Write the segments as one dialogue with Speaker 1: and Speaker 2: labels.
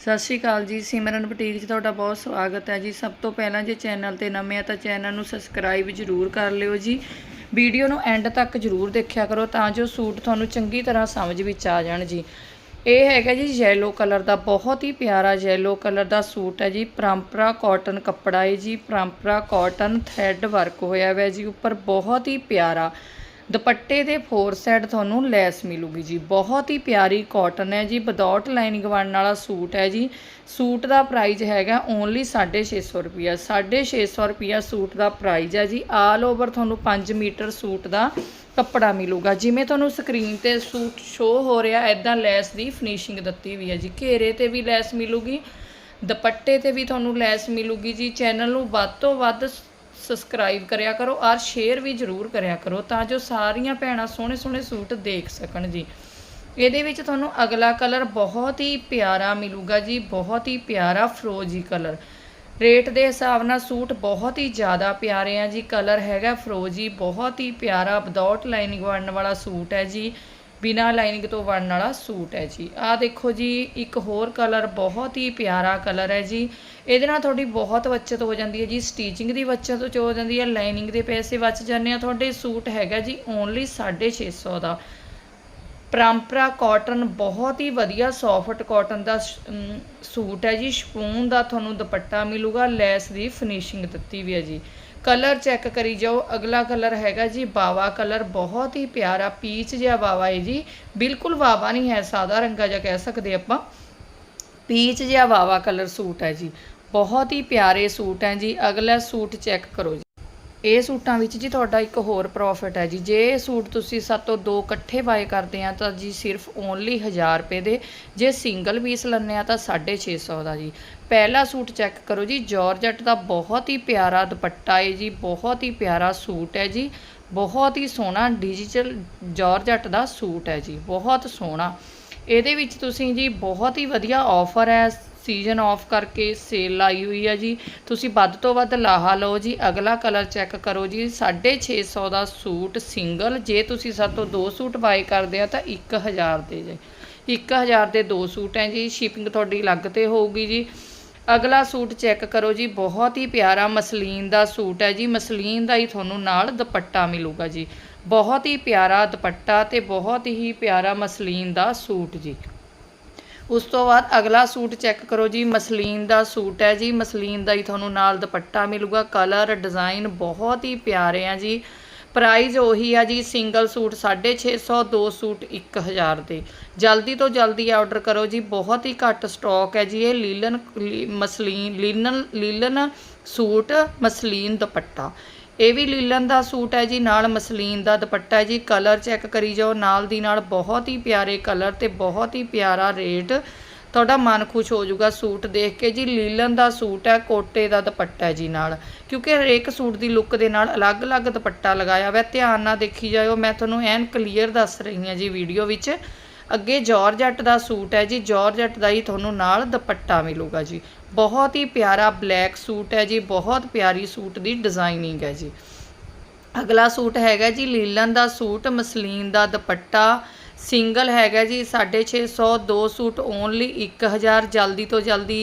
Speaker 1: ਸਤਿ ਸ਼੍ਰੀ ਅਕਾਲ ਜੀ, ਸਿਮਰਨ ਬੁਟੀਕ 'ਚ ਤੁਹਾਡਾ ਬਹੁਤ ਸਵਾਗਤ ਹੈ ਜੀ। ਸਭ ਤੋਂ ਪਹਿਲਾਂ ਜੇ ਚੈਨਲ ਤੇ ਨਵੇਂ ਆ ਤਾਂ ਚੈਨਲ ਨੂੰ ਸਬਸਕ੍ਰਾਈਬ ਜ਼ਰੂਰ ਕਰ ਲਿਓ ਜੀ। ਵੀਡੀਓ ਨੂੰ ਐਂਡ ਤੱਕ ਜ਼ਰੂਰ ਦੇਖਿਆ ਕਰੋ ਤਾਂ ਜੋ ਸੂਟ ਤੁਹਾਨੂੰ ਚੰਗੀ ਤਰ੍ਹਾਂ ਸਮਝ ਵਿੱਚ ਆ ਜਾਣ ਜੀ। ਇਹ ਹੈਗਾ ਜੀ ਯੈਲੋ ਕਲਰ ਦਾ, ਬਹੁਤ ਹੀ ਪਿਆਰਾ ਯੈਲੋ ਕਲਰ ਦਾ ਸੂਟ ਹੈ ਜੀ। ਪਰੰਪਰਾ ਕਾਟਨ ਕੱਪੜਾ ਹੈ ਜੀ, ਪਰੰਪਰਾ ਕਾਟਨ ਥ੍ਰੈਡ ਵਰਕ ਹੋਇਆ ਹੋਇਆ ਜੀ, ਉੱਪਰ ਬਹੁਤ ਹੀ ਪਿਆਰਾ ਦੁਪੱਟੇ ਦੇ ਫੋਰ ਸਾਈਡ ਤੁਹਾਨੂੰ ਲੈਸ ਮਿਲੂਗੀ ਜੀ। ਬਹੁਤ ਹੀ ਪਿਆਰੀ ਕਾਟਨ ਹੈ ਜੀ। ਵਿਦਆਊਟ ਲਾਈਨਿੰਗ ਬਣਨ ਵਾਲਾ ਸੂਟ ਹੈ ਜੀ। ਸੂਟ ਦਾ ਪ੍ਰਾਈਸ ਹੈਗਾ ਓਨਲੀ 650 ਰੁਪਿਆ 650 ਰੁਪਿਆ ਸੂਟ ਦਾ ਪ੍ਰਾਈਸ ਹੈ ਜੀ। ਆਲ ਓਵਰ ਤੁਹਾਨੂੰ 5 ਮੀਟਰ ਸੂਟ ਦਾ ਕੱਪੜਾ ਮਿਲੂਗਾ। ਜਿਵੇਂ ਤੁਹਾਨੂੰ ਸਕਰੀਨ ਤੇ ਸੂਟ ਸ਼ੋ ਹੋ ਰਿਹਾ ਐਦਾਂ ਲੈਸ ਦੀ ਫਿਨਿਸ਼ਿੰਗ ਦਿੱਤੀ ਵੀ ਹੈ ਜੀ। ਘੇਰੇ ਤੇ ਵੀ ਲੈਸ ਮਿਲੂਗੀ। ਦੁਪੱਟੇ ਤੇ ਵੀ ਤੁਹਾਨੂੰ ਲੈਸ ਮਿਲੂਗੀ ਜੀ। ਚੈਨਲ ਨੂੰ ਵੱਧ ਤੋਂ ਵੱਧ ਸਬਸਕ੍ਰਾਈਬ ਕਰਿਆ ਕਰੋ ਔਰ ਸ਼ੇਅਰ ਵੀ ਜ਼ਰੂਰ ਕਰਿਆ ਕਰੋ ਤਾਂ ਜੋ ਸਾਰੀਆਂ ਭੈਣਾਂ ਸੋਹਣੇ ਸੋਹਣੇ ਸੂਟ ਦੇਖ ਸਕਣ ਜੀ। ਇਹਦੇ ਵਿੱਚ ਤੁਹਾਨੂੰ ਅਗਲਾ ਕਲਰ ਬਹੁਤ ਹੀ ਪਿਆਰਾ ਮਿਲੂਗਾ ਜੀ, ਬਹੁਤ ਹੀ ਪਿਆਰਾ ਫਰੋਜੀ ਕਲਰ ਰੇਟ ਦੇ ਹਿਸਾਬ ਨਾਲ ਸੂਟ ਬਹੁਤ ਹੀ ਜ਼ਿਆਦਾ ਪਿਆਰੇ ਆ ਜੀ। ਕਲਰ ਹੈਗਾ ਫਰੋਜੀ, ਬਹੁਤ ਹੀ ਪਿਆਰਾ ਵਿਦਆਊਟ ਲਾਈਨਿੰਗ ਬਣਨ ਵਾਲਾ ਸੂਟ ਹੈ ਜੀ। ਬਿਨਾ ਲਾਈਨਿੰਗ ਤੋਂ ਬਣਨ ਵਾਲਾ ਸੂਟ ਹੈ ਜੀ। ਆਹ ਦੇਖੋ ਜੀ, ਇੱਕ ਹੋਰ ਕਲਰ ਬਹੁਤ ਹੀ ਪਿਆਰਾ ਕਲਰ ਹੈ ਜੀ। ਇਹਦੇ ਨਾਲ ਤੁਹਾਡੀ ਬਹੁਤ ਬਚਤ ਹੋ ਜਾਂਦੀ ਹੈ ਜੀ। ਸਟੀਚਿੰਗ ਦੀ ਬਚਤ ਹੋ ਜਾਂਦੀ ਹੈ, ਲਾਈਨਿੰਗ ਦੇ ਪੈਸੇ ਬਚ ਜਾਂਦੇ ਆ। ਤੁਹਾਡੇ ਸੂਟ ਹੈਗਾ ਜੀ ਓਨਲੀ 650 ਦਾ। ਪਰੰਪਰਾ ਕਾਟਨ ਬਹੁਤ ਹੀ ਵਧੀਆ ਸੌਫਟ ਕਾਟਨ ਦਾ ਸੂਟ ਹੈ ਜੀ। ਸ਼ਪੂਨ ਦਾ ਤੁਹਾਨੂੰ ਦੁਪੱਟਾ ਮਿਲੂਗਾ, ਲੈਸ ਦੀ ਫਿਨਿਸ਼ਿੰਗ ਦਿੱਤੀ ਵੀ ਹੈ ਜੀ। ਕਲਰ ਚੈੱਕ ਕਰੀ ਜਾਓ। ਅਗਲਾ ਕਲਰ ਹੈਗਾ ਜੀ ਬਾਵਾ ਕਲਰ। ਬਹੁਤ ਹੀ ਪਿਆਰਾ ਪੀਚ ਜਿਹਾ ਬਾਵਾ ਹੈ ਜੀ। ਬਿਲਕੁਲ ਬਾਵਾ ਨਹੀਂ ਹੈ, ਸਾਦਾ ਰੰਗਾ ਜਿਹਾ ਕਹਿ ਸਕਦੇ ਆਪਾਂ। ਪੀਚ ਜਿਹਾ ਵਾਵਾ ਕਲਰ ਸੂਟ ਹੈ ਜੀ। ਬਹੁਤ ਹੀ ਪਿਆਰੇ ਸੂਟ ਹੈ ਜੀ। ਅਗਲਾ ਸੂਟ ਚੈੱਕ ਕਰੋ ਜੀ। ਇਹ ਸੂਟਾਂ ਵਿੱਚ ਜੀ ਤੁਹਾਡਾ ਇੱਕ ਹੋਰ ਪ੍ਰੋਫਿਟ ਹੈ ਜੀ। ਜੇ ਇਹ ਸੂਟ ਤੁਸੀਂ ਸਾਤੋਂ ਦੋ ਇਕੱਠੇ ਬਾਏ ਕਰਦੇ ਆ ਤਾਂ ਜੀ ਸਿਰਫ ਓਨਲੀ 1000 ਰੁਪਏ ਦੇ। ਜੇ ਸਿੰਗਲ ਪੀਸ ਲੈਂਦੇ ਆ ਤਾਂ 650 ਦਾ ਜੀ। ਪਹਿਲਾ ਸੂਟ ਚੈੱਕ ਕਰੋ ਜੀ ਜਾਰਜਟ ਦਾ ਬਹੁਤ ਹੀ ਪਿਆਰਾ ਦੁਪੱਟਾ ਹੈ ਜੀ, ਬਹੁਤ ਹੀ ਪਿਆਰਾ ਸੂਟ ਹੈ ਜੀ। ਬਹੁਤ ਹੀ ਸੋਹਣਾ ਡਿਜੀਟਲ ਜਾਰਜਟ ਦਾ ਸੂਟ ਹੈ ਜੀ, ਬਹੁਤ ਸੋਹਣਾ। ਇਹਦੇ ਵਿੱਚ ਤੁਸੀਂ ਜੀ ਬਹੁਤ ਹੀ ਵਧੀਆ ਆਫਰ ਹੈ ਸੀਜ਼ਨ ਆਫ ਕਰਕੇ ਸੇਲ ਲਾਈ ਹੋਈ ਹੈ ਜੀ। ਤੁਸੀਂ ਵੱਧ ਤੋਂ ਵੱਧ ਲਾਹਾ ਲਓ ਜੀ। ਅਗਲਾ ਕਲਰ ਚੈੱਕ ਕਰੋ ਜੀ। 650 ਦਾ ਸੂਟ ਸਿੰਗਲ। ਜੇ ਤੁਸੀਂ ਸਾਡੇ ਤੋਂ ਦੋ ਸੂਟ ਬਾਏ ਕਰਦੇ ਆ ਤਾਂ 1000 ਦੇ ਜੀ। 1000 ਦੇ ਦੋ ਸੂਟ ਹੈ ਜੀ। ਸ਼ਿਪਿੰਗ ਤੁਹਾਡੀ ਅਲੱਗ ਤੇ ਹੋਊਗੀ ਜੀ। ਅਗਲਾ ਸੂਟ ਚੈੱਕ ਕਰੋ ਜੀ। ਬਹੁਤ ਹੀ ਪਿਆਰਾ ਮਸਲੀਨ ਦਾ ਸੂਟ ਹੈ ਜੀ। ਮਸਲੀਨ ਦਾ ਹੀ ਤੁਹਾਨੂੰ ਨਾਲ ਦੁਪੱਟਾ ਮਿਲੂਗਾ ਜੀ। ਬਹੁਤ ਹੀ ਪਿਆਰਾ ਦੁਪੱਟਾ ਤੇ ਬਹੁਤ ਹੀ ਪਿਆਰਾ ਮਸਲੀਨ ਦਾ ਸੂਟ ਜੀ। ਉਸ ਤੋਂ ਬਾਅਦ ਅਗਲਾ ਸੂਟ ਚੈੱਕ ਕਰੋ ਜੀ, ਮਸਲੀਨ ਦਾ ਸੂਟ ਹੈ ਜੀ। ਮਸਲੀਨ ਦਾ ਹੀ ਤੁਹਾਨੂੰ ਨਾਲ ਦੁਪੱਟਾ ਮਿਲੂਗਾ, ਕਲਰ, ਡਿਜ਼ਾਈਨ ਬਹੁਤ ਹੀ ਪਿਆਰੇ ਆ ਜੀ। ਪ੍ਰਾਈਜ਼ ਉਹੀ ਆ ਜੀ, ਸਿੰਗਲ ਸੂਟ 650 ਦੋ ਸੂਟ 1000 ਦੇ। ਜਲਦੀ ਤੋਂ ਜਲਦੀ ਆਰਡਰ ਕਰੋ ਜੀ, ਬਹੁਤ ਹੀ ਘੱਟ ਸਟਾਕ ਹੈ ਜੀ ਇਹ ਲੀਲਨ, ਲੀ- muslin, linen, linen suit, muslin ਦੁਪੱਟਾ। ਇਹ ਵੀ ਲੀਲਨ ਦਾ ਸੂਟ ਹੈ ਜੀ, ਨਾਲ ਮਸਲੀਨ ਦਾ ਦੁਪੱਟਾ ਹੈ ਜੀ। ਕਲਰ ਚੈੱਕ ਕਰੀ ਜਾਓ, ਨਾਲ ਦੀ ਨਾਲ ਬਹੁਤ ਹੀ ਪਿਆਰੇ ਕਲਰ ਤੇ ਬਹੁਤ ਹੀ ਪਿਆਰਾ ਰੇਟ। ਤੁਹਾਡਾ ਮਨ ਖੁਸ਼ ਹੋ ਜਾਊਗਾ ਸੂਟ ਦੇਖ ਕੇ ਜੀ। ਲੀਲਨ ਦਾ ਸੂਟ ਹੈ, ਕੋਟੇ ਦਾ ਦੁਪੱਟਾ ਹੈ ਜੀ ਨਾਲ। ਕਿਉਂਕਿ ਹਰੇਕ ਸੂਟ ਦੀ ਲੁੱਕ ਦੇ ਨਾਲ ਅਲੱਗ-ਅਲੱਗ ਦੁਪੱਟਾ ਲਗਾਇਆ ਹੋਇਆ। ਧਿਆਨ ਨਾਲ ਦੇਖੀ ਜਾਇਓ, ਮੈਂ ਤੁਹਾਨੂੰ ਐਨ ਕਲੀਅਰ ਦੱਸ ਰਹੀ ਹਾਂ ਜੀ ਵੀਡੀਓ ਵਿੱਚ। ਅੱਗੇ ਜਾਰਜਟ ਦਾ ਸੂਟ ਹੈ ਜੀ। ਜਾਰਜਟ ਦਾ ਹੀ ਤੁਹਾਨੂੰ ਨਾਲ ਦੁਪੱਟਾ ਮਿਲੂਗਾ ਜੀ। ਬਹੁਤ ਹੀ ਪਿਆਰਾ ਬਲੈਕ ਸੂਟ ਹੈ ਜੀ, ਬਹੁਤ ਪਿਆਰੀ ਸੂਟ ਦੀ ਡਿਜ਼ਾਈਨਿੰਗ ਹੈ ਜੀ। ਅਗਲਾ ਸੂਟ ਹੈਗਾ ਜੀ, ਲੀਲਨ ਦਾ ਸੂਟ, ਮਸਲੀਨ ਦਾ ਦੁਪੱਟਾ, ਸਿੰਗਲ ਹੈਗਾ ਜੀ 650 ਦੋ ਸੂਟ ਓਨਲੀ 1000 ਜਲਦੀ ਤੋਂ ਜਲਦੀ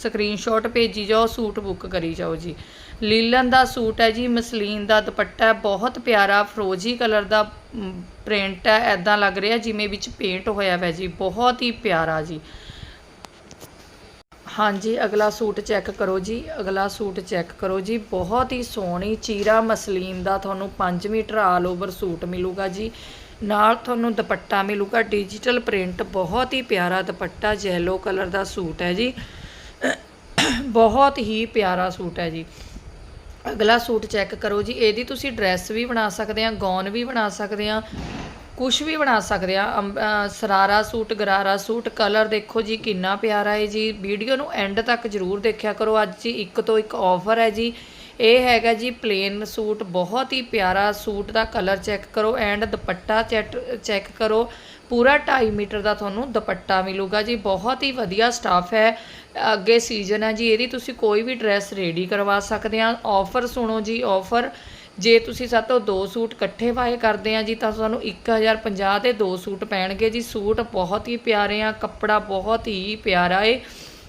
Speaker 1: ਸਕਰੀਨਸ਼ਾਟ ਭੇਜੀ ਜਾਓ, ਸੂਟ ਬੁੱਕ ਕਰੀ ਜਾਓ ਜੀ। ਲੀਲਨ ਦਾ ਸੂਟ ਹੈ ਜੀ, ਮਸਲੀਨ ਦਾ ਦੁਪੱਟਾ, ਬਹੁਤ ਪਿਆਰਾ ਫਰੋਜੀ ਕਲਰ ਦਾ ਪ੍ਰਿੰਟ ਹੈ ਐਦਾਂ ਲੱਗ ਰਿਹਾ ਜਿਵੇਂ ਵਿੱਚ ਪੇਂਟ ਹੋਇਆ ਹੋਇਆ ਜੀ, ਬਹੁਤ ਹੀ ਪਿਆਰਾ ਜੀ। ਹਾਂਜੀ, ਅਗਲਾ ਸੂਟ ਚੈੱਕ ਕਰੋ ਜੀ, ਅਗਲਾ ਸੂਟ ਚੈੱਕ ਕਰੋ ਜੀ, ਬਹੁਤ ਹੀ ਸੋਹਣੀ ਚੀਰਾ ਮਸਲੀਨ ਦਾ ਤੁਹਾਨੂੰ 5 ਮੀਟਰ ਆਲ ਓਵਰ ਸੂਟ ਮਿਲੂਗਾ ਜੀ, ਨਾਲ ਤੁਹਾਨੂੰ ਦੁਪੱਟਾ ਮਿਲੂਗਾ, ਡਿਜੀਟਲ ਪ੍ਰਿੰਟ, ਬਹੁਤ ਹੀ ਪਿਆਰਾ ਦੁਪੱਟਾ ਯੈਲੋ ਕਲਰ ਦਾ ਸੂਟ ਹੈ ਜੀ, ਬਹੁਤ ਹੀ ਪਿਆਰਾ ਸੂਟ ਹੈ ਜੀ। ਅਗਲਾ ਸੂਟ ਚੈੱਕ ਕਰੋ ਜੀ, ਇਹਦੀ ਤੁਸੀਂ ਡਰੈਸ ਵੀ ਬਣਾ ਸਕਦੇ ਆ ਗੌਨ ਵੀ ਬਣਾ ਸਕਦੇ ਆ ਕੁਝ ਵੀ ਬਣਾ ਸਕਦੇ ਆ। ਅੰਬ- sharara suit, gharara suit, colour ਦੇਖੋ ਜੀ, ਕਿੰਨਾ ਪਿਆਰਾ ਹੈ ਜੀ। ਵੀਡੀਓ ਨੂੰ ਐਂਡ ਤੱਕ ਜਰੂਰ ਦੇਖਿਆ ਕਰੋ। ਅੱਜ ਜੀ ਇੱਕ ਤੋਂ ਇੱਕ ਆਫਰ ਹੈ ਜੀ। ਇਹ ਹੈਗਾ ਜੀ ਪਲੇਨ ਸੂਟ, ਬਹੁਤ ਹੀ ਪਿਆਰਾ ਸੂਟ ਦਾ ਕਲਰ ਚੈੱਕ ਕਰੋ ਐਂਡ ਦੁਪੱਟਾ ਚੈੱਕ ਕਰੋ। ਪੂਰਾ 2.5 ਮੀਟਰ ਦਾ ਤੁਹਾਨੂੰ ਦੁਪੱਟਾ ਮਿਲੂਗਾ ਜੀ। ਬਹੁਤ ਹੀ ਵਧੀਆ ਸਟਾਫ ਹੈ। ਅੱਗੇ ਸੀਜ਼ਨ ਹੈ ਜੀ। ਇਹਦੀ ਤੁਸੀਂ ਕੋਈ ਵੀ ਡਰੈਸ ਰੈਡੀ ਕਰਵਾ ਸਕਦੇ ਆ। ਆਫਰ ਸੁਣੋ ਜੀ ਆਫਰ ਜੇ ਤੁਸੀਂ ਸਾਡੇ ਤੋਂ ਦੋ ਸੂਟ ਇਕੱਠੇ ਬਾਏ ਕਰਦੇ ਆ ਜੀ, ਤਾਂ ਤੁਹਾਨੂੰ 1050 ਦੇ ਦੋ ਸੂਟ ਪੈਣਗੇ ਜੀ। ਸੂਟ ਬਹੁਤ ਹੀ ਪਿਆਰੇ ਆ, ਕੱਪੜਾ ਬਹੁਤ ਹੀ ਪਿਆਰਾ ਏ।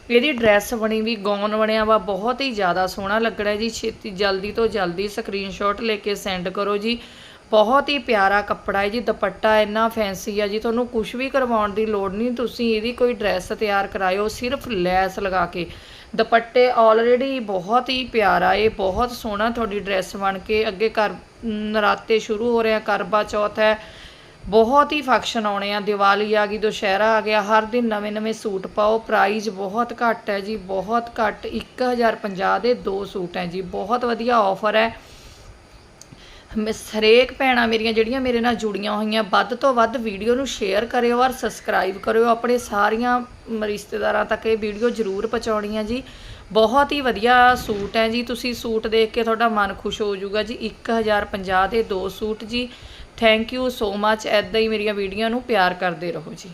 Speaker 1: ਇਹਦੀ ਡਰੈਸ ਬਣੀ ਵੀ ਗੌਨ ਬਣਿਆ ਵਾ, ਬਹੁਤ ਹੀ ਜ਼ਿਆਦਾ ਸੋਹਣਾ ਲੱਗਣਾ ਜੀ। ਛੇਤੀ, ਜਲਦੀ ਤੋਂ ਜਲਦੀ ਸਕਰੀਨਸ਼ਾਟ ਲੈ ਕੇ ਸੈਂਡ ਕਰੋ ਜੀ। ਬਹੁਤ ਹੀ ਪਿਆਰਾ ਕੱਪੜਾ ਹੈ ਜੀ, ਦੁਪੱਟਾ ਇੰਨਾ ਫੈਂਸੀ ਆ ਜੀ। ਤੁਹਾਨੂੰ ਕੁਝ ਵੀ ਕਰਵਾਉਣ ਦੀ ਲੋੜ ਨਹੀਂ, ਤੁਸੀਂ ਇਹਦੀ ਕੋਈ ਡਰੈਸ ਤਿਆਰ ਕਰਾਇਓ, ਸਿਰਫ ਲੈਸ ਲਗਾ ਕੇ। ਦੁਪੱਟੇ ਆਲਰੇਡੀ ਬਹੁਤ ਹੀ ਪਿਆਰਾ ਏ ਬਹੁਤ ਸੋਹਣਾ ਤੁਹਾਡੀ ਡਰੈਸ ਬਣ ਕੇ ਅੱਗੇ ਕਰ ਨਰਾਤੇ ਸ਼ੁਰੂ ਹੋ ਰਹੇ ਆ ਕਰਵਾ ਚੌਥ ਹੈ। ਬਹੁਤ ਹੀ ਫੰਕਸ਼ਨ ਆਉਣੇ ਆ, ਦੀਵਾਲੀ ਆ ਗਈ, ਦੁਸ਼ਹਿਰਾ ਆ ਗਿਆ, ਹਰ ਦਿਨ ਨਵੇਂ ਨਵੇਂ ਸੂਟ ਪਾਓ ਪ੍ਰਾਈਸ ਬਹੁਤ ਘੱਟ ਹੈ ਜੀ, ਬਹੁਤ ਘੱਟ 1050 ਦੇ ਦੋ ਸੂਟ ਹੈ ਜੀ, ਬਹੁਤ ਵਧੀਆ ਆਫਰ ਹੈ। ਹਰੇਕ ਭੈਣਾਂ ਮੇਰੀਆਂ ਜਿਹੜੀਆਂ ਮੇਰੇ ਨਾਲ ਜੁੜੀਆਂ ਹੋਈਆਂ, ਵੱਧ ਤੋਂ ਵੱਧ ਵੀਡੀਓ ਨੂੰ ਸ਼ੇਅਰ ਕਰਿਓ ਔਰ ਸਬਸਕ੍ਰਾਈਬ ਕਰਿਓ। ਆਪਣੇ ਸਾਰੀਆਂ ਰਿਸ਼ਤੇਦਾਰਾਂ ਤੱਕ ਇਹ ਵੀਡੀਓ ਜ਼ਰੂਰ ਪਹੁੰਚਾਉਣੀ ਹੈ ਜੀ। ਬਹੁਤ ਹੀ ਵਧੀਆ ਸੂਟ ਹੈ ਜੀ। ਤੁਸੀਂ ਸੂਟ ਦੇਖ ਕੇ ਤੁਹਾਡਾ ਮਨ ਖੁਸ਼ ਹੋ ਜਾਊਗਾ ਜੀ। 1050 ਦੇ ਦੋ ਸੂਟ ਜੀ। ਥੈਂਕ ਯੂ ਸੋ ਮੱਚ ਐਦਾਂ ਹੀ ਮੇਰੀਆਂ ਵੀਡੀਓ ਨੂੰ ਪਿਆਰ ਕਰਦੇ ਰਹੋ ਜੀ।